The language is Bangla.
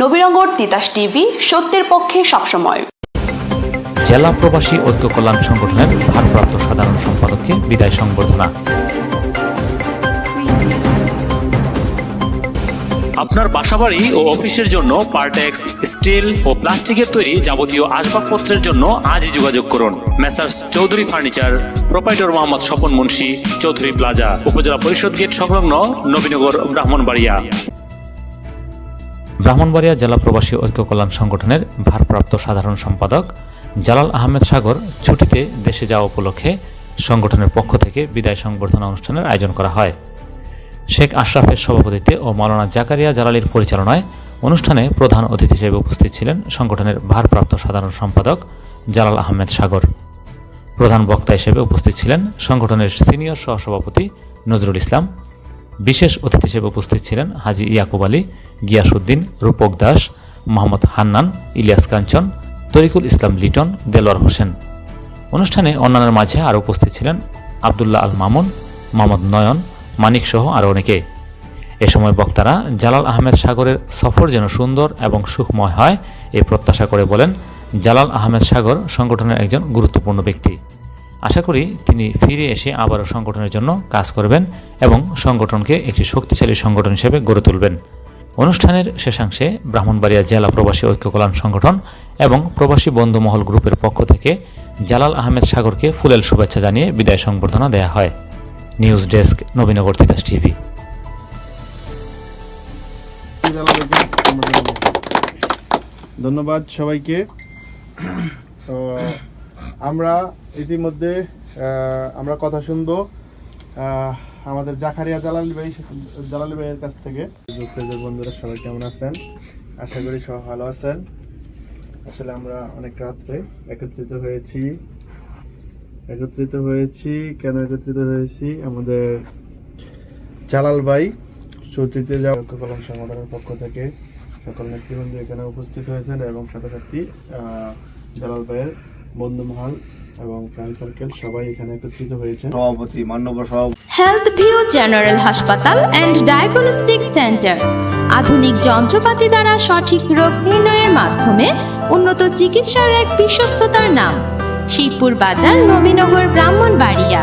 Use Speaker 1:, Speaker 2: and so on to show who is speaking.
Speaker 1: নবীনগর তিতাস টিভি সত্যের পক্ষে সবসময়।
Speaker 2: জেলা প্রবাসী ঐক্য কল্যাণ সংগঠনের ভারপ্রাপ্ত সাধারণ সম্পাদককে বিদায় সংবর্ধনা।
Speaker 3: আপনার বাসাবাড়ি ও অফিসের জন্য পার্টেক্স স্টিল ও প্লাস্টিকের তৈরি যাবতীয় আসবাবপত্রের জন্য আজই যোগাযোগ করুন। Messrs Chowdhury furniture proprietor Mohammad Swapan Munshi Chowdhury plaza উপজেলা পরিষদ গেট সংলগ্ন নবীনগর ব্রাহ্মণবাড়িয়া।
Speaker 2: ব্রাহ্মণবাড়িয়া জেলা প্রবাসী ঐক্য কল্যাণ সংগঠনের ভারপ্রাপ্ত সাধারণ সম্পাদক জালাল আহমেদ সাগর ছুটিতে দেশে যাওয়া উপলক্ষে সংগঠনের পক্ষ থেকে বিদায় সংবর্ধনা অনুষ্ঠানের আয়োজন করা হয়। শেখ আশরাফের সভাপতিত্বে ও মাওলানা জাকারিয়া জালালির পরিচালনায় অনুষ্ঠানে প্রধান অতিথি হিসেবে উপস্থিত ছিলেন সংগঠনের ভারপ্রাপ্ত সাধারণ সম্পাদক জালাল আহমেদ সাগর। প্রধান বক্তা হিসেবে উপস্থিত ছিলেন সংগঠনের সিনিয়র সহসভাপতি নজরুল ইসলাম বিশেষ অতিথি হিসেবে উপস্থিত ছিলেন হাজি ইয়াকুব আলী গিয়াসুদ্দিন রূপক দাস, মোহাম্মদ হান্নান, ইলিয়াস কাঞ্চন, তরিকুল ইসলাম লিটন, দেলোয়ার হোসেন। অনুষ্ঠানে অন্যান্যের মাঝে আরও উপস্থিত ছিলেন আবদুল্লাহ আল মামুন, মোহাম্মদ নয়ন, মানিক সহ আরও অনেকে। এ সময় বক্তারা, জালাল আহমেদ সাগরের সফর যেন সুন্দর এবং সুখময় হয়, এ প্রত্যাশা করে বলেন, জালাল আহমেদ সাগর সংগঠনের একজন গুরুত্বপূর্ণ ব্যক্তি। আশা করি তিনি ফিরে এসে আবারও সংগঠনের জন্য কাজ করবেন এবং সংগঠনকে একটি শক্তিশালী সংগঠন হিসেবে গড়ে তুলবেন। অনুষ্ঠানের শেষাংশে ব্রাহ্মণবাড়িয়া জেলা প্রবাসী ঐক্য কল্যাণ সংগঠন এবং প্রবাসী বন্ধু মহল গ্রুপের পক্ষ থেকে জালাল আহমেদ সাগরকে ফুলেল শুভেচ্ছা জানিয়ে বিদায় সংবর্ধনা দেয়া হয়। News desk, Nabinagar Titas TV.
Speaker 4: ধন্যবাদ সবাইকে। আমরা ইতিমধ্যে আমরা কথা শুনব আমাদের জাকারিয়া জালালি ভাই, জালালি ভাইয়ের কাছ থেকে। বন্ধুরা, সবাই কেমন আছেন? আশা করি সবাই ভালো আছেন। আসলে আমরা অনেক রাত্রে একত্রিত হয়েছি। একত্রিত হয়েছি, কেন একত্রিত হয়েছি? আমাদের জালাল ভাই চৌত্রিতে যাওয়া কল্যাণ সংগঠনের পক্ষ থেকে সকল নেতৃবৃন্দ এখানে উপস্থিত হয়েছেন এবং সাথে সাথে জালাল ভাইয়ের বন্ধুমহল এবং ফ্রেন্ড সার্কেল সবাই এখানে একত্রিত হয়েছে।
Speaker 5: সভাপতি মান্যবর সভাপতি।
Speaker 6: হেলথ ভিউ জেনারেল হাসপাতাল অ্যান্ড ডায়াগনস্টিক সেন্টার আধুনিক যন্ত্রপাতি দ্বারা সঠিক রোগ নির্ণয়ের মাধ্যমে উন্নত চিকিৎসার এক বিশ্বস্ততার নাম। শিবপুর বাজার নবীনগর ব্রাহ্মণবাড়িয়া।